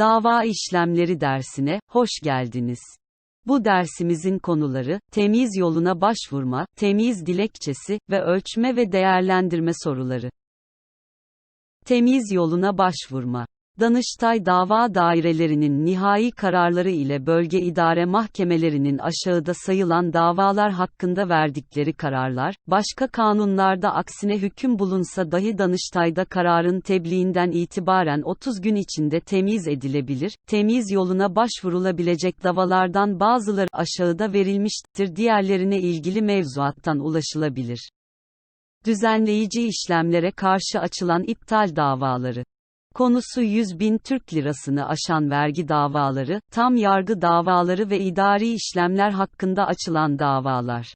Dava işlemleri dersine hoş geldiniz. Bu dersimizin konuları, temiz yoluna başvurma, temiz dilekçesi ve ölçme ve değerlendirme soruları. Temiz yoluna başvurma. Danıştay dava dairelerinin nihai kararları ile bölge idare mahkemelerinin aşağıda sayılan davalar hakkında verdikleri kararlar, başka kanunlarda aksine hüküm bulunsa dahi Danıştay'da kararın tebliğinden itibaren 30 gün içinde temiz edilebilir, temiz yoluna başvurulabilecek davalardan bazıları aşağıda verilmiştir diğerlerine ilgili mevzuattan ulaşılabilir. Düzenleyici işlemlere karşı açılan iptal davaları Konusu 100 bin Türk lirasını aşan vergi davaları, tam yargı davaları ve idari işlemler hakkında açılan davalar.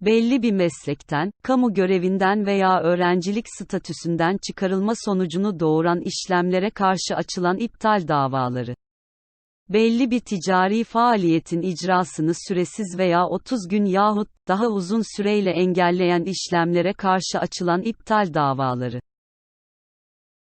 Belli bir meslekten, kamu görevinden veya öğrencilik statüsünden çıkarılma sonucunu doğuran işlemlere karşı açılan iptal davaları. Belli bir ticari faaliyetin icrasını süresiz veya 30 gün yahut daha uzun süreyle engelleyen işlemlere karşı açılan iptal davaları.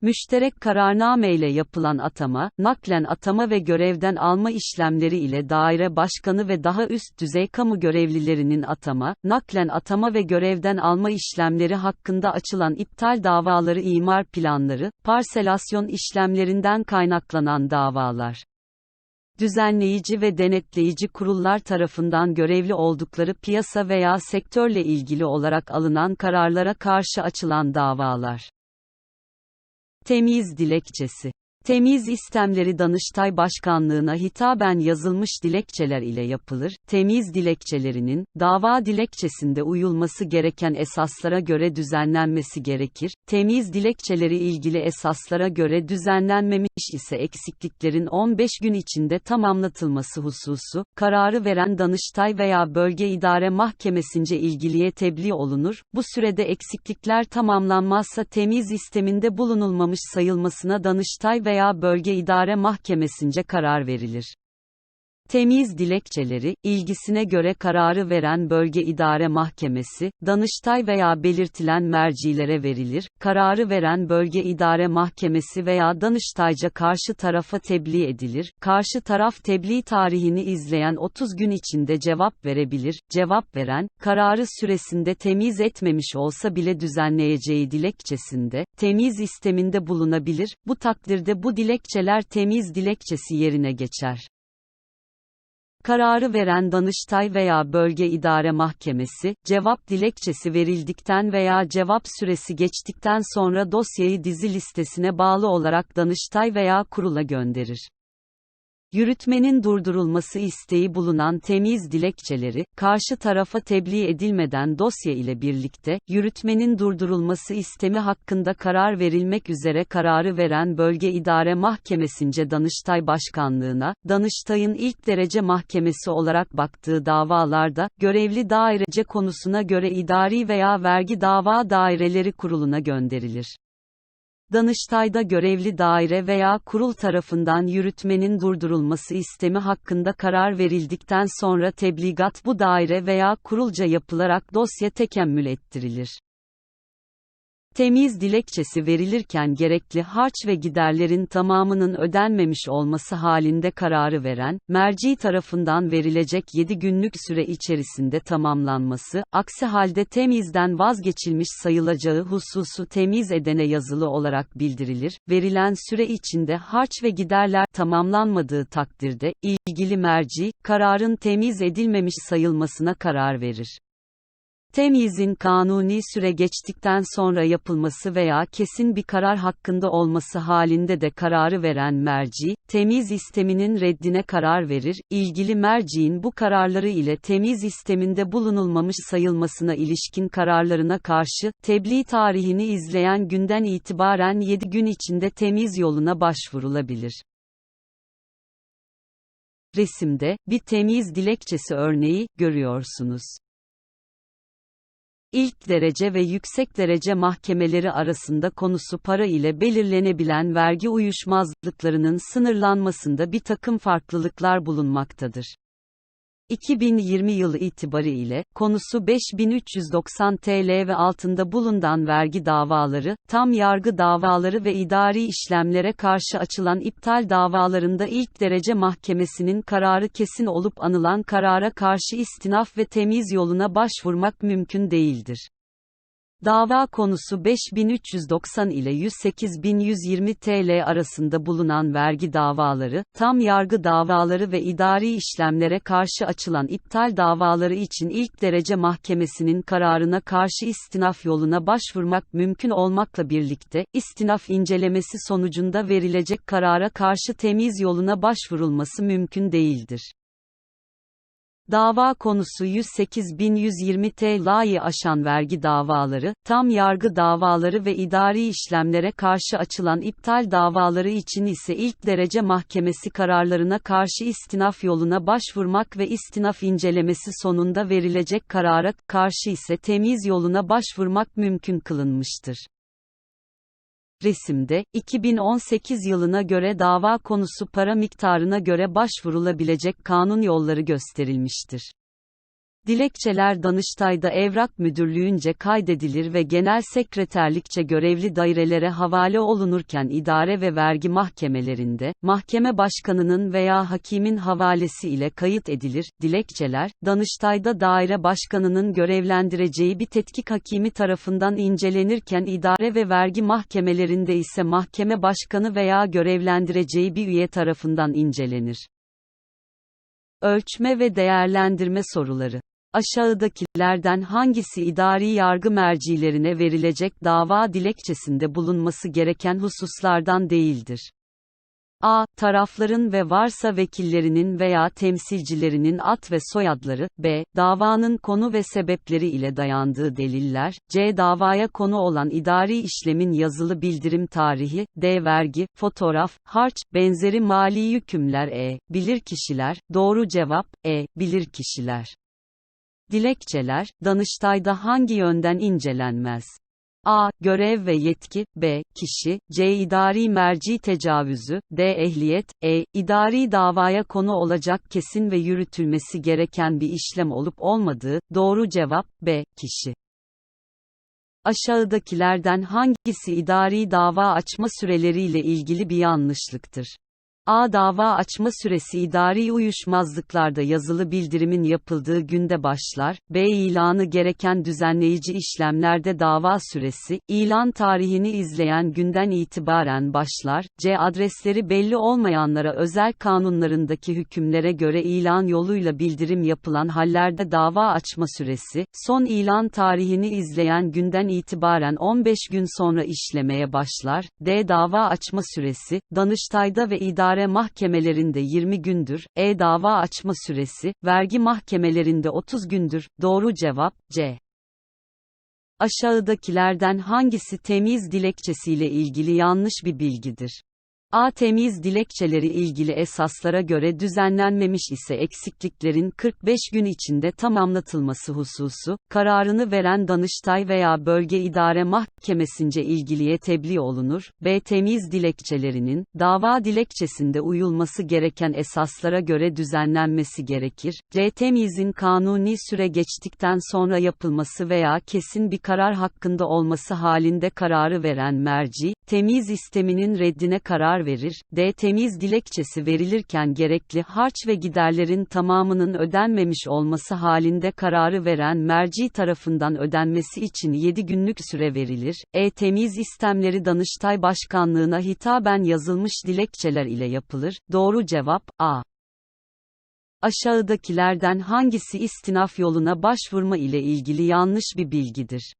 Müşterek kararname ile yapılan atama, naklen atama ve görevden alma işlemleri ile daire başkanı ve daha üst düzey kamu görevlilerinin atama, naklen atama ve görevden alma işlemleri hakkında açılan iptal davaları imar planları, parselasyon işlemlerinden kaynaklanan davalar düzenleyici ve denetleyici kurullar tarafından görevli oldukları piyasa veya sektörle ilgili olarak alınan kararlara karşı açılan davalar. Temiz dilekçesi Temiz istemleri Danıştay Başkanlığına hitaben yazılmış dilekçeler ile yapılır. Temiz dilekçelerinin, dava dilekçesinde uyulması gereken esaslara göre düzenlenmesi gerekir. Temiz dilekçeleri ilgili esaslara göre düzenlenmemiş ise eksikliklerin 15 gün içinde tamamlatılması hususu, kararı veren Danıştay veya Bölge İdare Mahkemesince ilgiliye tebliğ olunur. Bu sürede eksiklikler tamamlanmazsa temiz isteminde bulunulmamış sayılmasına Danıştay veya veya bölge idare mahkemesince karar verilir. Temiz dilekçeleri, ilgisine göre kararı veren bölge idare mahkemesi, Danıştay veya belirtilen mercilere verilir, kararı veren bölge idare mahkemesi veya Danıştayca karşı tarafa tebliğ edilir, karşı taraf tebliğ tarihini izleyen 30 gün içinde cevap verebilir, cevap veren, kararı süresinde temiz etmemiş olsa bile düzenleyeceği dilekçesinde, temiz isteminde bulunabilir, bu takdirde bu dilekçeler temiz dilekçesi yerine geçer. Kararı veren Danıştay veya Bölge İdare Mahkemesi, cevap dilekçesi verildikten veya cevap süresi geçtikten sonra dosyayı dizi listesine bağlı olarak Danıştay veya kurula gönderir. Yürütmenin durdurulması isteği bulunan temiz dilekçeleri, karşı tarafa tebliğ edilmeden dosya ile birlikte, yürütmenin durdurulması istemi hakkında karar verilmek üzere kararı veren Bölge İdare Mahkemesince Danıştay Başkanlığına, Danıştay'ın ilk derece mahkemesi olarak baktığı davalarda, görevli dairece konusuna göre idari veya vergi dava daireleri kuruluna gönderilir. Danıştay'da görevli daire veya kurul tarafından yürütmenin durdurulması istemi hakkında karar verildikten sonra tebligat bu daire veya kurulca yapılarak dosya tekemmül ettirilir. Temiz dilekçesi verilirken gerekli harç ve giderlerin tamamının ödenmemiş olması halinde kararı veren, merci tarafından verilecek 7 günlük süre içerisinde tamamlanması, aksi halde temizden vazgeçilmiş sayılacağı hususu temiz edene yazılı olarak bildirilir, verilen süre içinde harç ve giderler tamamlanmadığı takdirde, ilgili merci, kararın temiz edilmemiş sayılmasına karar verir. Temyizin kanuni süre geçtikten sonra yapılması veya kesin bir karar hakkında olması halinde de kararı veren merci, temiz isteminin reddine karar verir, ilgili merciin bu kararları ile temiz isteminde bulunulmamış sayılmasına ilişkin kararlarına karşı, tebliğ tarihini izleyen günden itibaren 7 gün içinde temiz yoluna başvurulabilir. Resimde, bir temiz dilekçesi örneği, görüyorsunuz. İlk derece ve yüksek derece mahkemeleri arasında konusu para ile belirlenebilen vergi uyuşmazlıklarının sınırlanmasında bir takım farklılıklar bulunmaktadır. 2020 yılı itibariyle, konusu 5390 TL ve altında bulunan vergi davaları, tam yargı davaları ve idari işlemlere karşı açılan iptal davalarında ilk derece mahkemesinin kararı kesin olup anılan karara karşı istinaf ve temiz yoluna başvurmak mümkün değildir. Dava konusu 5390 ile 108120 TL arasında bulunan vergi davaları, tam yargı davaları ve idari işlemlere karşı açılan iptal davaları için ilk derece mahkemesinin kararına karşı istinaf yoluna başvurmak mümkün olmakla birlikte, istinaf incelemesi sonucunda verilecek karara karşı temiz yoluna başvurulması mümkün değildir. Dava konusu 108.120 TL'yi aşan vergi davaları, tam yargı davaları ve idari işlemlere karşı açılan iptal davaları için ise ilk derece mahkemesi kararlarına karşı istinaf yoluna başvurmak ve istinaf incelemesi sonunda verilecek karara karşı ise temiz yoluna başvurmak mümkün kılınmıştır. Resimde, 2018 yılına göre dava konusu para miktarına göre başvurulabilecek kanun yolları gösterilmiştir. Dilekçeler Danıştay'da Evrak Müdürlüğünce kaydedilir ve Genel Sekreterlikçe görevli dairelere havale olunurken idare ve vergi mahkemelerinde, mahkeme başkanının veya hakimin havalesi ile kayıt edilir. Dilekçeler, Danıştay'da daire başkanının görevlendireceği bir tetkik hakimi tarafından incelenirken idare ve vergi mahkemelerinde ise mahkeme başkanı veya görevlendireceği bir üye tarafından incelenir. Ölçme ve değerlendirme soruları Aşağıdakilerden hangisi idari yargı mercilerine verilecek dava dilekçesinde bulunması gereken hususlardan değildir? A. Tarafların ve varsa vekillerinin veya temsilcilerinin at ve soyadları, B. Davanın konu ve sebepleri ile dayandığı deliller, C. Davaya konu olan idari işlemin yazılı bildirim tarihi, D. Vergi, fotoğraf, harç, benzeri mali yükümler E. Bilirkişiler, doğru cevap, E. Bilirkişiler. Dilekçeler, Danıştay'da hangi yönden incelenmez? A. Görev ve yetki, B. Kişi, C. İdari merci tecavüzü, D. Ehliyet, E. İdari davaya konu olacak kesin ve yürütülmesi gereken bir işlem olup olmadığı, doğru cevap, B. Kişi. Aşağıdakilerden hangisi idari dava açma süreleriyle ilgili bir yanlışlıktır? A. Dava açma süresi idari uyuşmazlıklarda yazılı bildirimin yapıldığı günde başlar. B. ilanı gereken düzenleyici işlemlerde dava süresi, ilan tarihini izleyen günden itibaren başlar. C. Adresleri belli olmayanlara özel kanunlarındaki hükümlere göre ilan yoluyla bildirim yapılan hallerde dava açma süresi, son ilan tarihini izleyen günden itibaren 15 gün sonra işlemeye başlar. D. Dava açma süresi, Danıştay'da ve idare idare mahkemelerinde 20 gündür, e-dava açma süresi, vergi mahkemelerinde 30 gündür, doğru cevap, C. Aşağıdakilerden hangisi temiz dilekçesiyle ilgili yanlış bir bilgidir? A. Temiz dilekçeleri ilgili esaslara göre düzenlenmemiş ise eksikliklerin 45 gün içinde tamamlatılması hususu, kararını veren Danıştay veya Bölge İdare Mahkemesince ilgiliye tebliğ olunur. B. Temiz dilekçelerinin, dava dilekçesinde uyulması gereken esaslara göre düzenlenmesi gerekir. C. Temizin kanuni süre geçtikten sonra yapılması veya kesin bir karar hakkında olması halinde kararı veren merci, temiz isteminin reddine karar verir. D. Temiz dilekçesi verilirken gerekli harç ve giderlerin tamamının ödenmemiş olması halinde kararı veren merci tarafından ödenmesi için 7 günlük süre verilir. E. Temiz istemleri Danıştay Başkanlığına hitaben yazılmış dilekçeler ile yapılır. Doğru cevap A. Aşağıdakilerden hangisi istinaf yoluna başvurma ile ilgili yanlış bir bilgidir?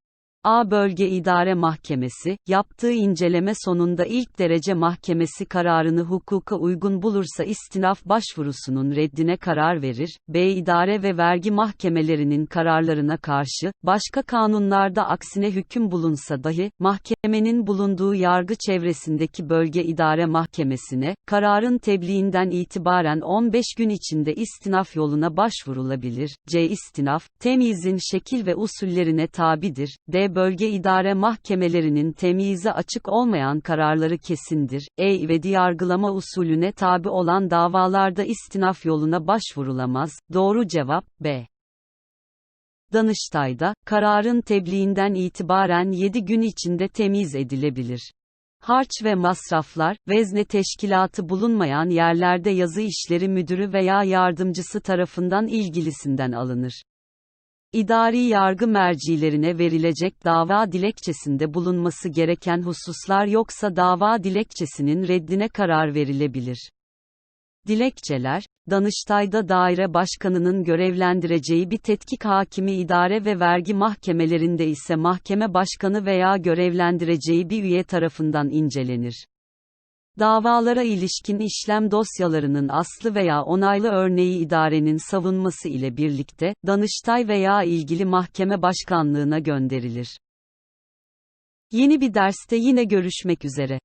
A Bölge İdare Mahkemesi, yaptığı inceleme sonunda ilk derece mahkemesi kararını hukuka uygun bulursa istinaf başvurusunun reddine karar verir. B İdare ve vergi mahkemelerinin kararlarına karşı, başka kanunlarda aksine hüküm bulunsa dahi, mahkemenin bulunduğu yargı çevresindeki Bölge İdare Mahkemesi'ne, kararın tebliğinden itibaren 15 gün içinde istinaf yoluna başvurulabilir. C İstinaf, temizin şekil ve usullerine tabidir. D bölge idare mahkemelerinin temyize açık olmayan kararları kesindir. E ve yargılama usulüne tabi olan davalarda istinaf yoluna başvurulamaz. Doğru cevap B. Danıştay'da, kararın tebliğinden itibaren 7 gün içinde temiz edilebilir. Harç ve masraflar, vezne teşkilatı bulunmayan yerlerde yazı işleri müdürü veya yardımcısı tarafından ilgilisinden alınır. İdari yargı mercilerine verilecek dava dilekçesinde bulunması gereken hususlar yoksa dava dilekçesinin reddine karar verilebilir. Dilekçeler, Danıştay'da daire başkanının görevlendireceği bir tetkik hakimi idare ve vergi mahkemelerinde ise mahkeme başkanı veya görevlendireceği bir üye tarafından incelenir. Davalara ilişkin işlem dosyalarının aslı veya onaylı örneği idarenin savunması ile birlikte, Danıştay veya ilgili mahkeme başkanlığına gönderilir. Yeni bir derste yine görüşmek üzere.